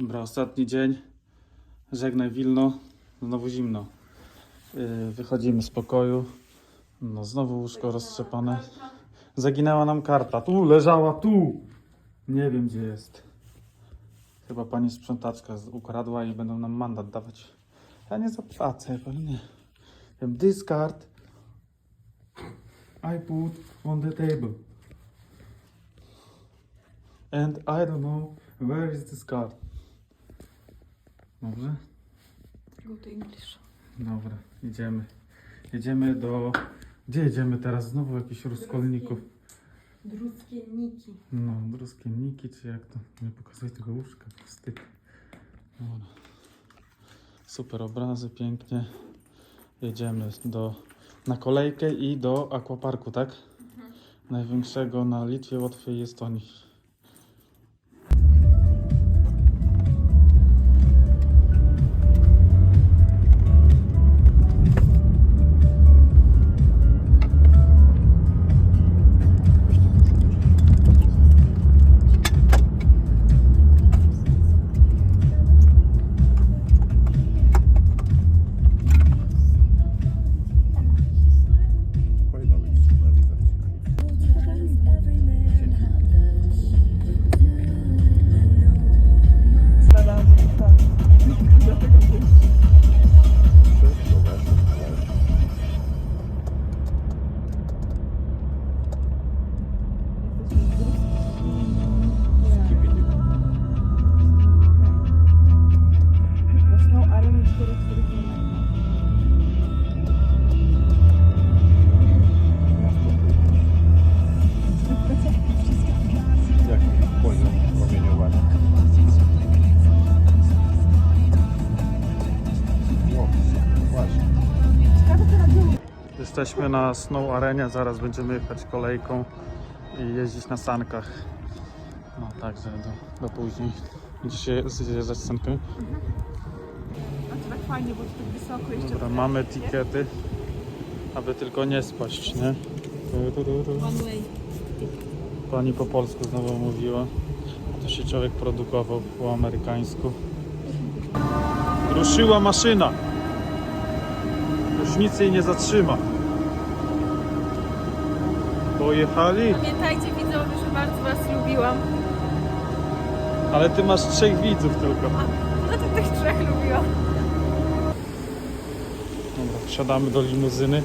Dobra, ostatni dzień. Żegnaj Wilno. Znowu zimno. Yy, wychodzimy z pokoju. No, znowu łóżko roztrzepane. Zaginęła nam karta. Tu leżała, tu! Nie wiem, gdzie jest. Chyba pani sprzątaczka ukradła i będą nam mandat dawać. Ja nie zapłacę, pewnie. Wiem, This card I put on the table. And I don't know where is this card. Dobrze? Go to English. Dobra, idziemy. Jedziemy do... Gdzie jedziemy teraz? Znowu jakichś rozkolników. Druskienniki. No, druskienniki, czy jak to? Nie pokazuję tego łóżka, wstyd. Dobra. Super obrazy, pięknie. Jedziemy do, na kolejkę i do aquaparku, tak? Największego na Litwie, Łotwie i Estonii. Jesteśmy na Snow Arenie, zaraz będziemy jechać kolejką i jeździć na sankach. No także do, do później. Dzisiaj zjeżdżać sankę. A to tak fajnie, bo to tak wysoko jeszcze. Dobra, mamy tikety, aby tylko nie spaść, nie? Tu, tu, tu, tu. One way. Pani po polsku znowu mówiła. To się człowiek produkował po amerykańsku. Ruszyła maszyna. Już nic jej nie zatrzyma. Pojechali? Pamiętajcie widzowie, że bardzo was lubiłam. Ale ty masz trzech widzów tylko. No to tych trzech lubiłam. Dobra, wsiadamy do limuzyny.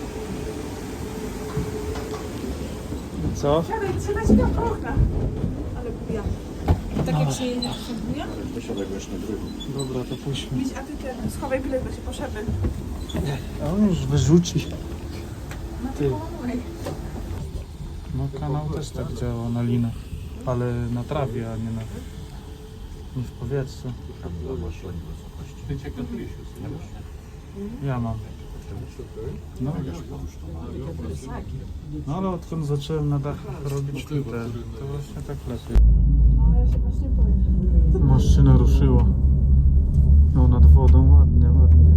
I co? Siadaj, siadać na okna. Ale buja. Tak jak się jedziesz, się buja? Wysiadek na drugą. Dobra, to pójdźmy. Idź, a ty ten, schowaj bilet, bo się poszedł. A on już wyrzuci. Ty. No kanał też tak działa na linach, ale na trawie, a nie na nie w powietrzu. Ja mam. No, no ale odkąd zacząłem na dachach robić te, to właśnie tak lepiej. No ja się właśnie boję. Maszyna ruszyła. No nad wodą, ładnie, ładnie.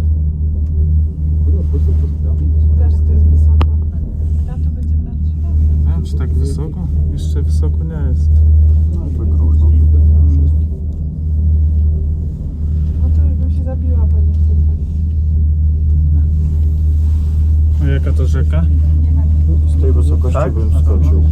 Jak to jest wysoko. A tam to będzie na drzewo. Nie wiem, czy tak wysoko? Jeszcze wysoko nie jest. Wykruchną. No to już bym się zabiła pewnie. A jaka to rzeka? Z tej wysokości Tak? bym skoczył.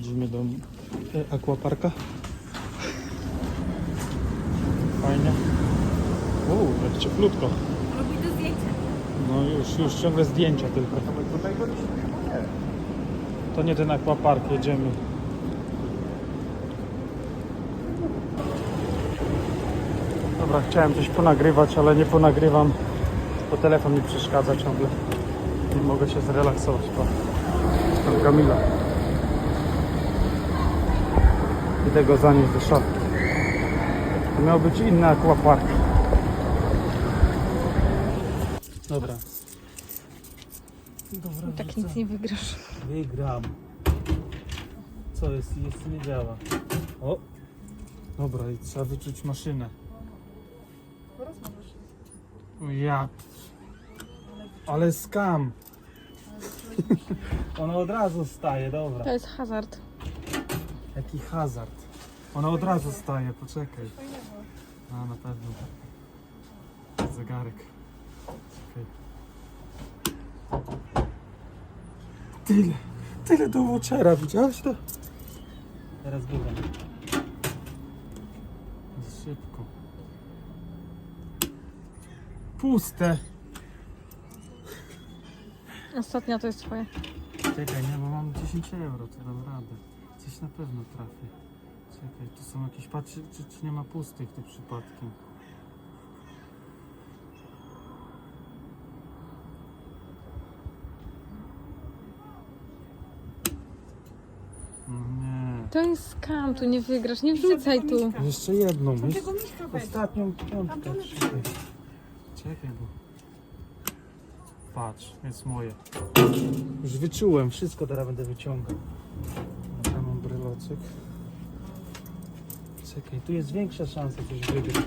Wchodzimy do e, aquaparka. Fajnie. Uuu, jak cieplutko. Robi. No już, już ciągle zdjęcia tylko. To nie ten aquapark, jedziemy. Dobra, chciałem coś ponagrywać, ale nie ponagrywam, bo telefon mi przeszkadza ciągle. Nie mogę się zrelaksować. Pa. Tam Kamila. Idę go zanieść do szafki. To miał być inny aquapark. Dobra. Dobra, Tak nic nie wygrasz. Wygram. Co jest? Jest nie działa. O! Dobra, i trzeba wyczuć maszynę. O Ja. Ale skam. Ona od razu staje, dobra. To jest hazard. Jaki hazard. Ona od razu staje, poczekaj. A, na pewno. Zegarek. Czekaj. Tyle, tyle do Watchera, widziałeś to? Teraz. Za szybko. Puste. Ostatnia to jest twoja. Czekaj, nie, bo mam 10 euro, to dam radę. Coś na pewno trafię. Czekaj, tu są jakieś, patrz, czy, czy nie ma pustych tych przypadkiem. No. To jest skam, tu nie wygrasz. Nie wrzucaj tu. Jeszcze jedną, jeszcze Tego miśka weź. ostatnią piątkę. Czekaj. Czekaj, bo... Patrz, jest moje. Już wyczułem, wszystko teraz będę wyciągał. Mam brylocyk. Czekaj, tu jest większa szansa coś wygrać.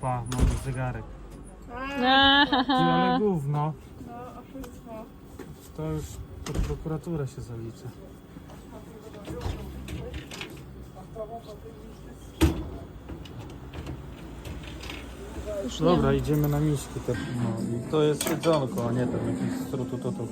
Pa, mamy zegarek. Ale gówno. No, oszustwo. To już pod prokuraturę się zalicza. Już nie. Dobra, idziemy na miski też. No, i to jest jedzonko, a nie tam jakiś strutu tutu.